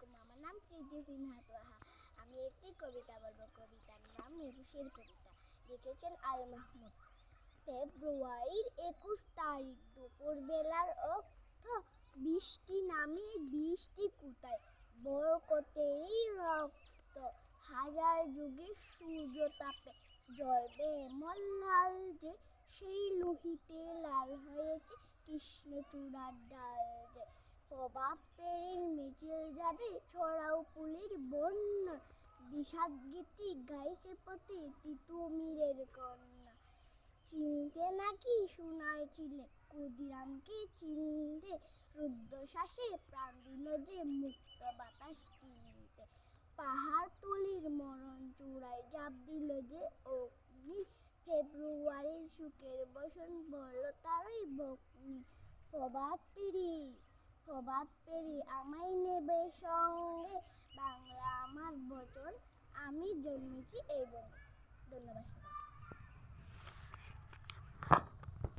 আলাইকুম আমার নাম স্মৃতি সিনহা আমি একটি কবিতা বলব, কবিতার নাম মেঘুসের কবিতা। লিখেছেন আল মাহমুদ। ফেব্রুয়ারির একুশ তারিখ দুপুর বেলার অর্থ, বৃষ্টি নামে বৃষ্টি কুতায় বরকতেরই রক্ত, হাজার যুগের সূর্য তাপে। জ্বলবে এমন লাল যে, সেই লোহিতে লাল হয়েছে কৃষ্ণচূড়ার ডাল যে। প্রভাব পেরের যাবে ছড়াও পুলির বন্যা বিষাদ গীতি গাইছে পথে কন্যা। চিনতে নাকি ক্ষুদিরামকে চিনতে প্রাণ দিল যে মুক্ত বাতাস কিনতে। পাহাড় তুলির মরণ চূড়ায় জাপ দিল যে অগ্নি। ফেব্রুয়ারির সুখের বসন বলল তারই বগ্নি। প্রভাত পেরি প্রভাত পেরি আমায় নেবে সঙ্গে বাংলা আমার বচন আমি জন্মেছি এই বনে। ধন্যবাদ